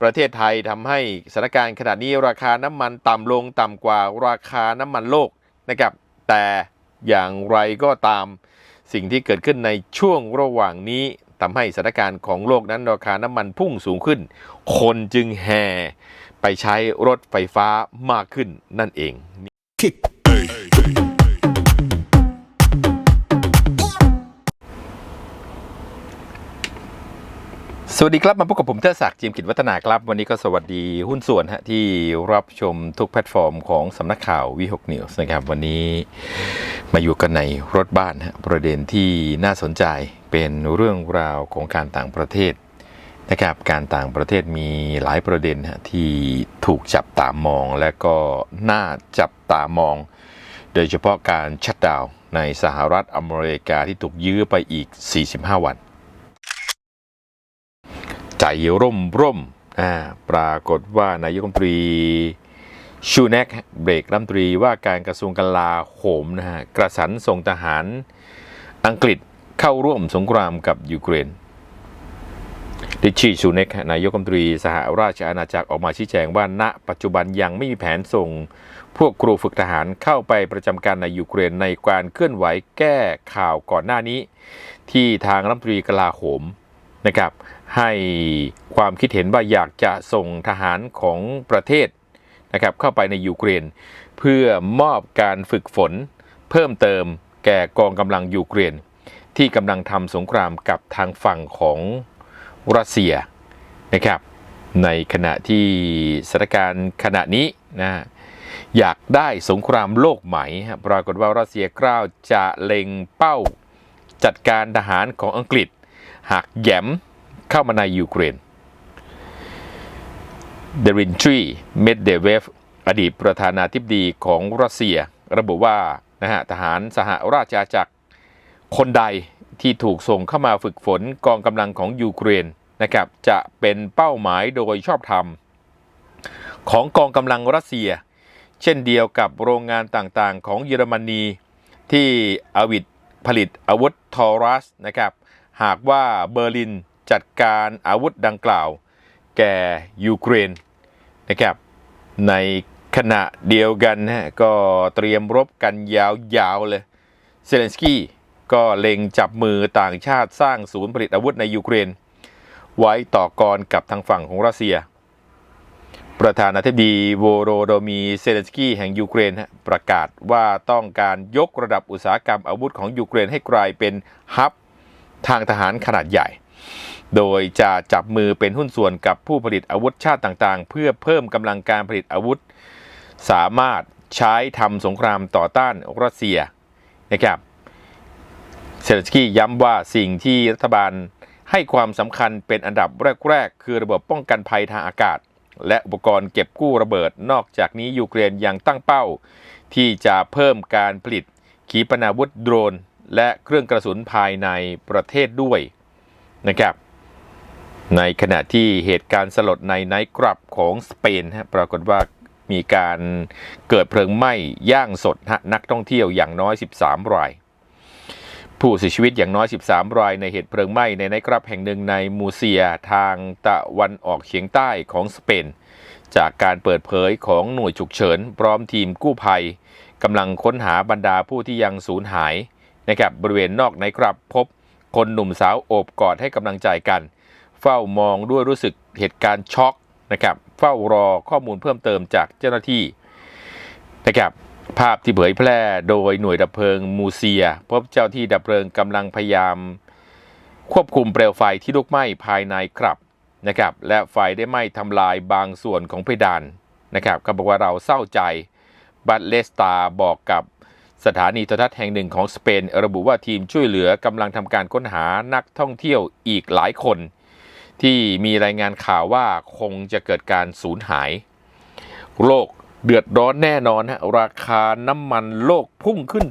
ประเทศไทยทำให้สถานการณ์ขณะนี้ราคาน้ำมันต่ำลงต่ำกว่าราคาน้ำมันโลกนะครับแต่อย่างไรก็ตามสิ่งที่เกิดขึ้นในช่วงระหว่างนี้ทำให้สถานการณ์ของโลกนั้นราคาน้ำมันพุ่งสูงขึ้น คนจึงแห่ไปใช้รถไฟฟ้ามากขึ้นนั่นเอง สวัสดีครับ มาพบกับผมเทอศักดิ์จิมกิจวัฒนาครับ วันนี้ก็สวัสดีหุ้นส่วนฮะที่รับชมทุกแพลตฟอร์มของสำนักข่าววิหกนิวส์นะครับ วันนี้มาอยู่กันในรถบ้านฮะประเด็นที่น่าสนใจเป็นเรื่องราวของการต่างประเทศนะครับการต่างประเทศมีหลายประเด็นฮะที่ถูกจับตามองและก็น่าจับตามอง โดยเฉพาะการชัดดาวในสหรัฐอเมริกาที่ถูกยื้อไปอีก 45 วัน ใจร่มร่มอ่าปรากฏว่านายกรัฐมนตรีชูเนกเบรกรัฐมนตรีว่าการกระทรวงกลาโหมนะฮะกระสันส่งทหารอังกฤษเข้าร่วมสงครามกับยูเครนดิชีชูเนกนายกรัฐมนตรีสหราชอาณาจักรออกมาชี้แจงว่าณ ปัจจุบันยังไม่มีแผนส่ง พวกครูฝึกทหารเข้าไปประจำการในยูเครนในการเคลื่อนไหวแก้ข่าวก่อนหน้านี้ ที่ทางรัฐมนตรีกลาโหม นะครับให้ความคิดเห็นว่าอยากจะส่งทหารของประเทศนะครับเข้าไปในยูเครน เพื่อมอบการฝึกฝน เพิ่มเติมแก่กองกำลังยูเครน ที่กำลังทำสงครามกับทางฝั่งของรัสเซียนะครับในขณะที่สถานการณ์ขณะนี้นะอยากได้สงครามโลกใหม่ปรากฏว่ารัสเซียกล้าวจะเล็งเป้าจัดการทหารของอังกฤษ หากแยมเข้ามาในยูเครนเดรินทรีเมดเดเวฟอดีตประธานาธิบดีของรัสเซีย ระบุว่านะฮะทหารสหราชอาณาจักรคนใดที่ถูกส่งเข้ามาฝึกฝนกองกำลังของยูเครนนะครับจะเป็นเป้าหมายโดยชอบธรรม ของกองกำลังรัสเซีย เช่นเดียวกับโรงงานต่างๆของเยอรมนี ที่อวิดผลิตอาวุธทอรัสนะครับ หากว่าเบอร์ลินจัดการอาวุธดังกล่าว แก่ยูเครนนะครับในขณะเดียวกันนะฮะก็เตรียมรบกันยาวๆเลยเซเลนสกี้ก็เล็งจับมือต่างชาติสร้างศูนย์ผลิตอาวุธในยูเครน ไว้ต่อกรกับทางฝั่งของรัสเซีย ประธานาธิบดีโวโรโดมีเซเลนสกี้แห่งยูเครนประกาศว่าต้องการยกระดับอุตสาหกรรมอาวุธของยูเครนให้กลายเป็นฮับ ทางทหารขนาดใหญ่ โดยจะจับมือเป็นหุ้นส่วนกับผู้ผลิตอาวุธชาติต่างๆ เพื่อเพิ่มกำลังการผลิตอาวุธ สามารถใช้ทำสงครามต่อต้านรัสเซียนะครับเซเลนสกี้ย้ำว่าสิ่งที่รัฐบาลให้ความสำคัญเป็นอันดับแรก ๆ คือระบบป้องกันภัยทางอากาศ และอุปกรณ์เก็บกู้ระเบิด นอกจากนี้ยูเครนยังตั้งเป้า ที่จะเพิ่มการผลิตขีปนาวุธโดรน และเครื่องกระสุนภายในประเทศด้วยนะครับ ในขณะที่เหตุการณ์สลดในไนท์กลับของสเปนฮะปรากฏว่ามีการเกิดเพลิงไหม้ย่างสดฮะนักท่องเที่ยวอย่างน้อย 13 ราย ผู้เสียชีวิตอย่างน้อย 13 ราย ในเหตุเพลิงไหม้ในไนท์กลับแห่งหนึ่งในมูเซียทางตะวันออกเฉียงใต้ของสเปน จากการเปิดเผยของหน่วยฉุกเฉิน พร้อมทีมกู้ภัยกำลังค้นหาบรรดาผู้ที่ยังสูญหาย นะครับบริเวณนอกไนท์กลับพบคนหนุ่มสาวโอบกอดให้กำลังใจกัน เฝ้ามองด้วยรู้สึกเหตุการณ์ช็อกนะครับเฝ้ารอข้อมูลเพิ่มเติมจากเจ้าหน้าที่นะครับภาพที่เผยแพร่โดยหน่วยดับเพลิงมูเซีย พบเจ้าที่ดับเพลิงกำลังพยายาม ควบคุมเปลวไฟที่ลุกไหม้ภายในครับนะครับและไฟได้ไหม้ทำลายบางส่วนของเพดานนะครับก็บอกว่าเราเศร้าใจบัตเลสตาบอกกับ สถานีโทรทัศน์แห่งหนึ่งของสเปน ระบุว่าทีมช่วยเหลือกำลังทำการค้นหานักท่องเที่ยวอีกหลายคน ที่มีรายงานข่าวว่าคงจะเกิดการสูญหาย โลกเดือดร้อนแน่นอนฮะราคาน้ำมันโลกพุ่งขึ้น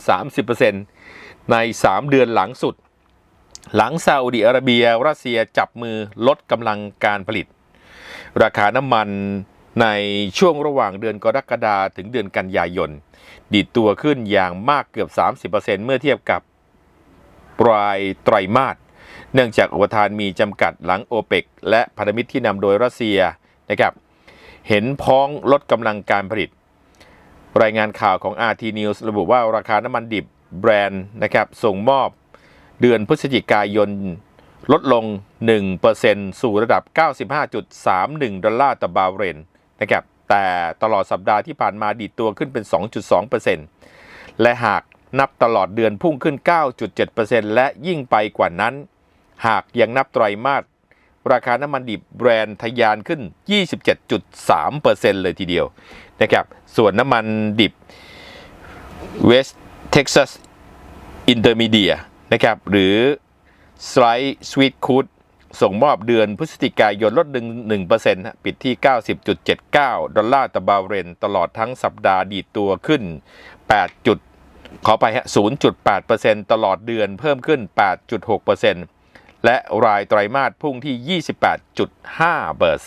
30%ใน 3 เดือนหลังสุด หลังซาอุดิอาระเบีย รัสเซียจับมือลดกำลังการผลิต ราคาน้ำมันในช่วงระหว่างเดือนกรกฎาถึงเดือนกันยายน ดีดตัวขึ้นอย่างมากเกือบ 30%เมื่อเทียบกับปลายไตรมาสเนื่องจากอุปทานมีจำกัดหลังโอเปกและพันธมิตรที่นำโดยรัสเซียนะครับเห็นพ้องลดกำลังการผลิต รายงานข่าวของ RT News ระบุว่าราคาน้ำมันดิบแบรนด์นะครับส่งมอบเดือนพฤศจิกายนลดลง 1%สู่ระดับ 95.31 ดอลลาร์ต่อบาร์เรลนะครับ แต่ตลอดสัปดาห์ที่ผ่านมาดีดตัวขึ้นเป็น 2.2%และหากนับตลอดเดือนพุ่งขึ้น 9.7%และยิ่งไปกว่านั้น หากยังนับไตรมาสราคาน้ำมันดิบแบรนด์ทะยานขึ้น 27.3%เลยทีเดียวนะครับ ส่วนน้ำมันดิบ West Texas Intermediate นะครับ หรือ Slight Sweet Crude ส่งมอบเดือนพฤศจิกายนลด1 1%นะปิดที่ 90.79 ดอลลาร์ต่อบาร์เรลตลอดทั้งสัปดาห์ดีตัวขึ้น 8 จุด ขอไปฮะ 0.8%ตลอดเดือนเพิ่มขึ้น 8.6%และรายไตรมาสพุ่งที่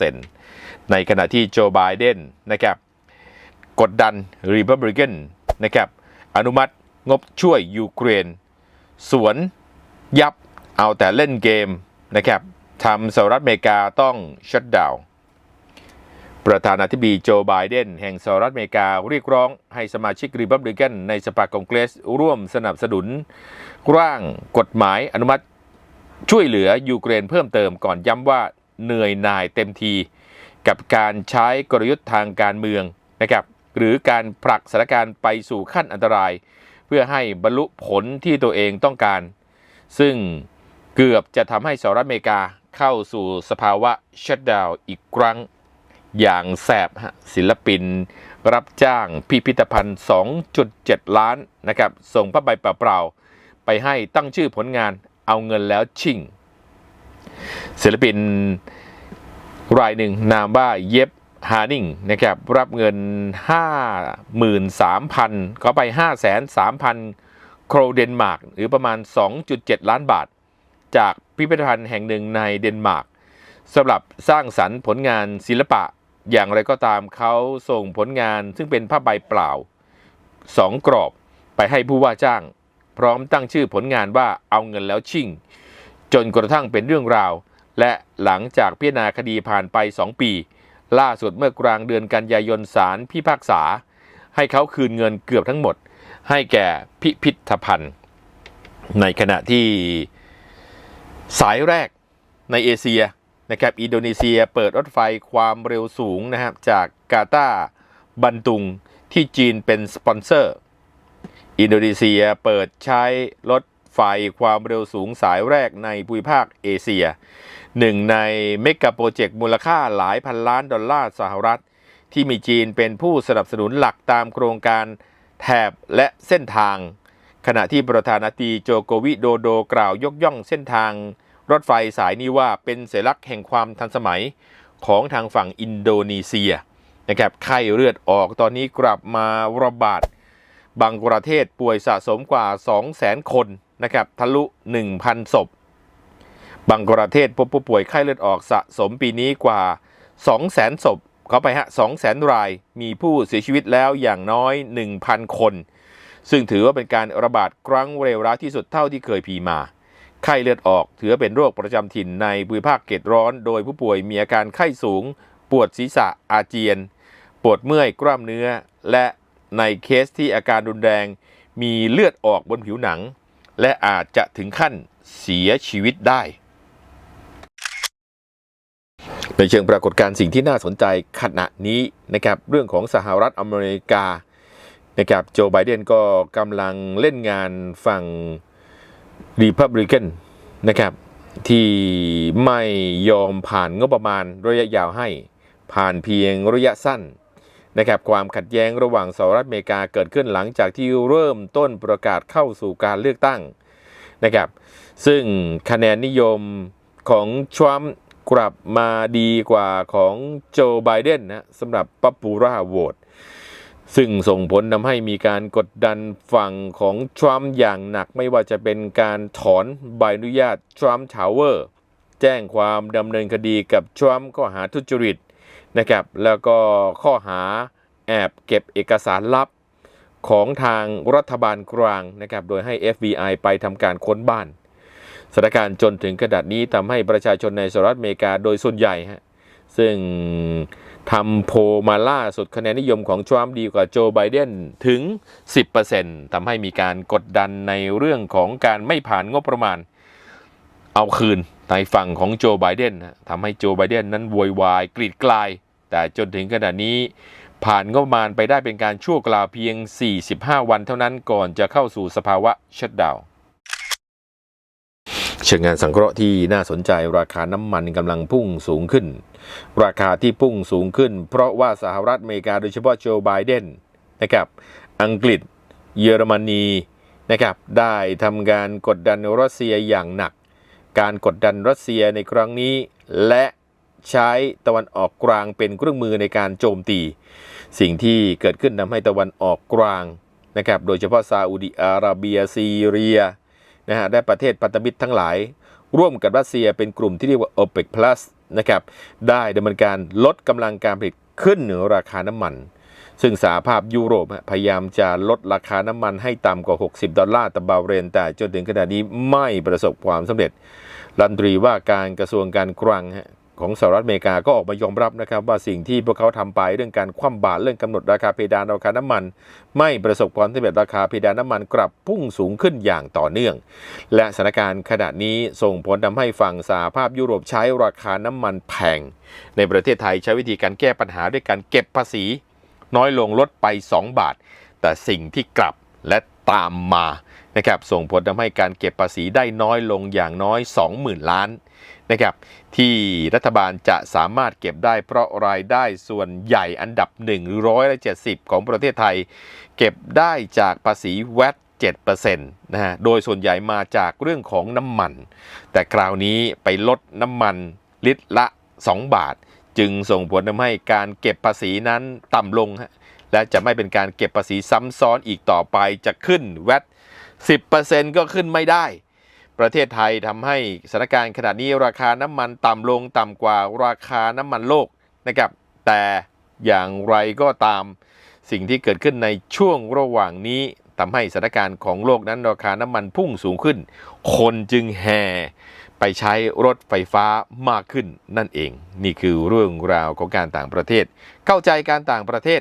28.5%ในขณะที่โจไบเดนนะครับ กดดันรีพับลิกันนะครับ อนุมัติงบช่วยยูเครน สวนยับเอาแต่เล่นเกมนะครับ ทำสหรัฐอเมริกาต้องชัดดาวประธานาธิบดีโจไบเดนแห่งสหรัฐอเมริกาเรียกร้องให้สมาชิกรีพับลิกันในสภาคองเกรสร่วมสนับสนุน ร่างกฎหมายอนุมัติช่วยเหลือยูเครนเพิ่มเติมก่อนย้ำว่าเหนื่อยหน่ายเต็มที กับการใช้กลยุทธ์ทางการเมืองนะครับหรือการผลักสถานการณ์ไปสู่ขั้นอันตราย เพื่อให้บรรลุผลที่ตัวเองต้องการ ซึ่งเกือบจะทำให้สหรัฐอเมริกา เข้าสู่สภาวะชัดดาวอีกครั้ง อย่างแสบฮะศิลปิน รับจ้างพิพิธภัณฑ์ 2.7 ล้านนะครับ ส่งผ้าใบเปล่าๆไปให้ตั้งชื่อผลงานเอาเงินแล้วชิ่ง ศิลปินรายหนึ่งนามว่าเย็บฮานิงนะครับรับเงิน 53,000เขาไป503,000โครเดนมาร์กหรือประมาณ 2.7 ล้านบาท จาก พิพิธภัณฑ์แห่งหนึ่งในเดนมาร์กสำหรับสร้างสรรค์ผลงานศิลปะ อย่างไรก็ตามเขาส่งผลงานซึ่งเป็นผ้าใบเปล่า2กรอบไปให้ผู้ว่าจ้าง พร้อมตั้งชื่อผลงานว่าเอาเงินแล้วชิ่ง จนกระทั่งเป็นเรื่องราว และหลังจากพิจารณาคดีผ่านไป 2 ปี ล่าสุดเมื่อกลางเดือนกันยายนศาลพิพากษา ให้เขาคืนเงินเกือบทั้งหมด ให้แก่พิพิธภัณฑ์ ในขณะที่ สายแรกในเอเชียนะครับอินโดนีเซียเปิดรถไฟความเร็วสูงนะครับจากกาตาบันตุงที่จีนเป็นสปอนเซอร์ อินโดนีเซียเปิดใช้รถไฟความเร็วสูงสายแรกในภูมิภาคเอเชียหนึ่งในเมกะโปรเจกต์มูลค่าหลายพันล้านดอลลาร์สหรัฐ ที่มีจีนเป็นผู้สนับสนุนหลักตามโครงการแถบและเส้นทาง ขณะที่ประธานาธิบดีโจโกวิโดโดกล่าวยกย่องเส้นทาง รถไฟสายนี้ว่าเป็นสัญลักษณ์แห่งความทันสมัยของทางฝั่งอินโดนีเซียนะครับไข้เลือดออกตอนนี้กลับมาระบาดบางประเทศป่วยสะสมกว่า 200,000 คนนะครับทะลุ 1,000 ศพ บางประเทศพบผู้ป่วยไข้เลือดออกสะสมปีนี้กว่า 200,000 ศพ เขาไปฮะ 200,000 ราย มีผู้เสียชีวิตแล้วอย่างน้อย 1,000 คน ซึ่งถือว่าเป็นการระบาดครั้งเร็วร้ายที่สุดเท่าที่เคยพีมา ไข้เลือดออกถือเป็นโรคประจำถิ่นในภูมิภาคเกตร้อน โดยผู้ป่วยมีอาการไข้สูง ปวดศีรษะอาเจียน ปวดเมื่อยกล้ามเนื้อ และในเคสที่อาการรุนแรงมีเลือดออกบนผิวหนัง และอาจจะถึงขั้นเสียชีวิตได้ ในเชิงปรากฏการณ์สิ่งที่น่าสนใจขณะนี้นะครับเรื่องของสหรัฐอเมริกา นะครับโจไบเดนก็กำลังเล่นงานฝั่งรีพับลิกันนะครับที่ไม่ยอมผ่านงบประมาณระยะยาวให้ผ่านเพียงระยะสั้นนะครับความขัดแย้งระหว่างสหรัฐอเมริกาเกิดขึ้นหลังจากที่เริ่มต้นประกาศเข้าสู่การเลือกตั้งนะครับซึ่งคะแนนนิยมของทรัมป์กลับมาดีกว่าของโจไบเดนนะสำหรับปัปปูราโหวต ซึ่งส่งผลทำให้มีการกดดันฝั่งของทรัมป์อย่างหนักไม่ว่าจะเป็นการถอนใบอนุญาตทรัมป์ทาวเวอร์แจ้งความดำเนินคดีกับทรัมป์ข้อหาทุจริตนะครับแล้วก็ข้อหาแอบเก็บเอกสารลับของทางรัฐบาลกลางนะครับโดยให้ FBI ไปทำการค้นบ้านสถานการณ์จนถึงขนาดนี้ทำให้ประชาชนในสหรัฐอเมริกาโดยส่วนใหญ่ฮะ ซึ่งทำโพมาล่าสุดคะแนนนิยมของทรัมป์ดีกว่าโจไบเดนถึง 10%ทำให้มีการกดดันในเรื่องของการไม่ผ่านงบประมาณ เอาคืนในฝั่งของโจไบเดนทำให้โจไบเดนนั้นโวยวายกรีดกลาย แต่จนถึงขณะนี้ผ่านงบประมาณไปได้เป็นการชั่วคราวเพียง 45 วันเท่านั้นก่อนจะเข้าสู่สภาวะชัดดาวน์ ชิงงานสังเคราะห์ที่น่าสนใจราคาน้ำมันกำลังพุ่งสูงขึ้น ราคาที่พุ่งสูงขึ้น เพราะว่าสหรัฐอเมริกาโดยเฉพาะโจไบเดนนะครับอังกฤษ เยอรมนีนะครับได้ทำการกดดันรัสเซียอย่างหนัก การกดดันรัสเซียในครั้งนี้ และใช้ตะวันออกกลางเป็นเครื่องมือในการโจมตี สิ่งที่เกิดขึ้นทำให้ตะวันออกกลางนะครับโดยเฉพาะซาอุดิอาระเบียซีเรีย นะฮะได้ประเทศพันธมิตรทั้งหลาย ร่วมกับรัสเซียเป็นกลุ่มที่เรียกว่า OPEC Plus นะครับได้ดำเนินการลดกำลังการผลิตขึ้นเหนือราคาน้ำมัน ซึ่งสหภาพยุโรปพยายามจะลดราคาน้ำมันให้ต่ำกว่า 60 ดอลลาร์ต่อบาร์เรนแต่จนถึงขณะนี้ไม่ประสบความสำเร็จรัฐมนตรีว่าการกระทรวงการคลัง ของสหรัฐอเมริกาก็ออกมายอมรับนะครับว่าสิ่งที่พวกเขาทำไปเรื่องการคว่ำบาตรเรื่องกำหนดราคาเพดานราคาน้ำมัน ไม่ประสบความสำเร็จราคาเพดานน้ำมันกลับพุ่งสูงขึ้นอย่างต่อเนื่อง และสถานการณ์ขณะนี้ส่งผลทำให้ฝั่งสหภาพยุโรปใช้ราคาน้ำมันแพงในประเทศไทยใช้วิธีการแก้ปัญหาด้วยการเก็บภาษี น้อยลงลดไป 2 บาท แต่สิ่งที่กลับและ ตามมานะครับส่งผลทำให้การเก็บภาษีได้น้อยลงอย่างน้อย 20,000 ล้านนะครับที่รัฐบาลจะสามารถเก็บได้เพราะรายได้ส่วนใหญ่อันดับ170 ของประเทศไทย เก็บได้จากภาษีแวต7%นะฮะโดยส่วนใหญ่มาจากเรื่องของน้ำมัน แต่คราวนี้ไปลดน้ำมันลิตรละ 2 บาท จึงส่งผลทำให้การเก็บภาษีนั้นต่ำลงฮะ และจะไม่เป็นการเก็บภาษีซ้ำซ้อนอีกต่อไปจะขึ้นแวต10%ก็ขึ้นไม่ได้ ประเทศไทยทำให้สถานการณ์ขณะนี้ราคาน้ำมันต่ำลงต่ำกว่าราคาน้ำมันโลกนะครับ แต่อย่างไรก็ตามสิ่งที่เกิดขึ้นในช่วงระหว่างนี้ทำให้สถานการณ์ของโลกนั้นราคาน้ำมันพุ่งสูงขึ้น คนจึงแห่ไปใช้รถไฟฟ้ามากขึ้นนั่นเอง นี่คือเรื่องราวของการต่างประเทศ เข้าใจการต่างประเทศ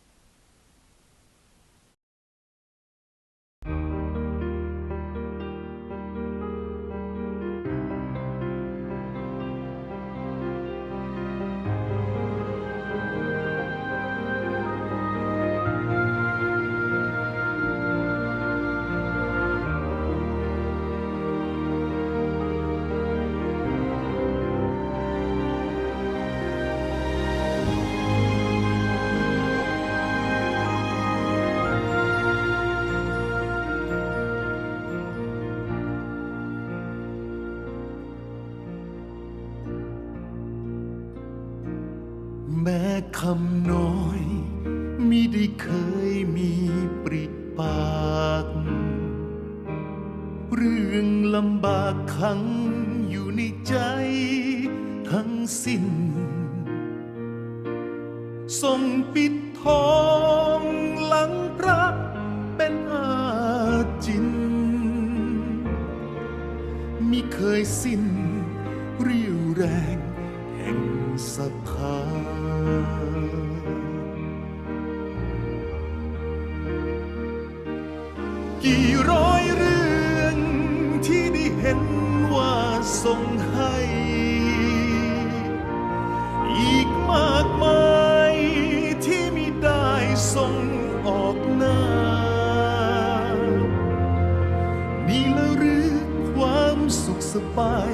ากเรื่องลำบากขังอยู่ในใจทั้งสิ้นส่งปิดทองหลังพระเป็นอาจินมิเคยสิ้น ทรงให้ อีกมากมายที่มิได้ส่งออกหน้า นี่ละหรือความสุขสบาย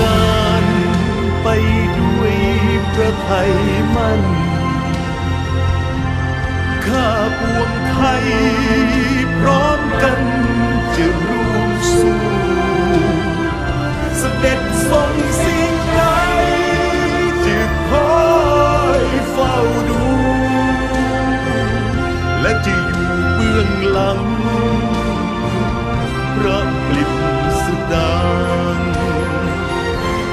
งานไปด้วยพระไทยมั่น ข้าปวงไทยพร้อมกันจะร่วมสู้เสด็จทรงสิ่งใดจะคอยเฝ้าดู และจะอยู่เบื้องหลัง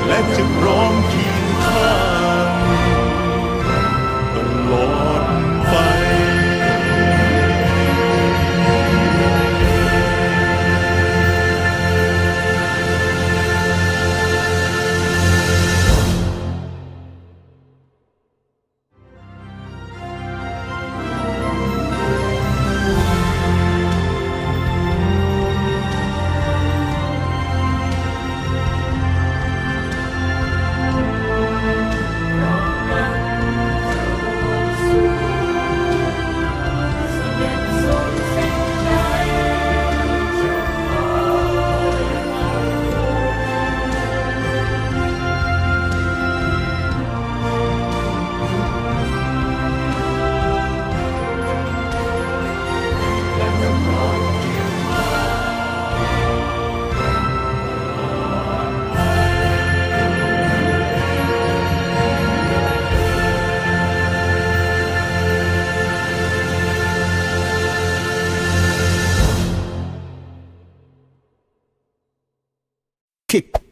และจะพร้อมเคียงข้าง kick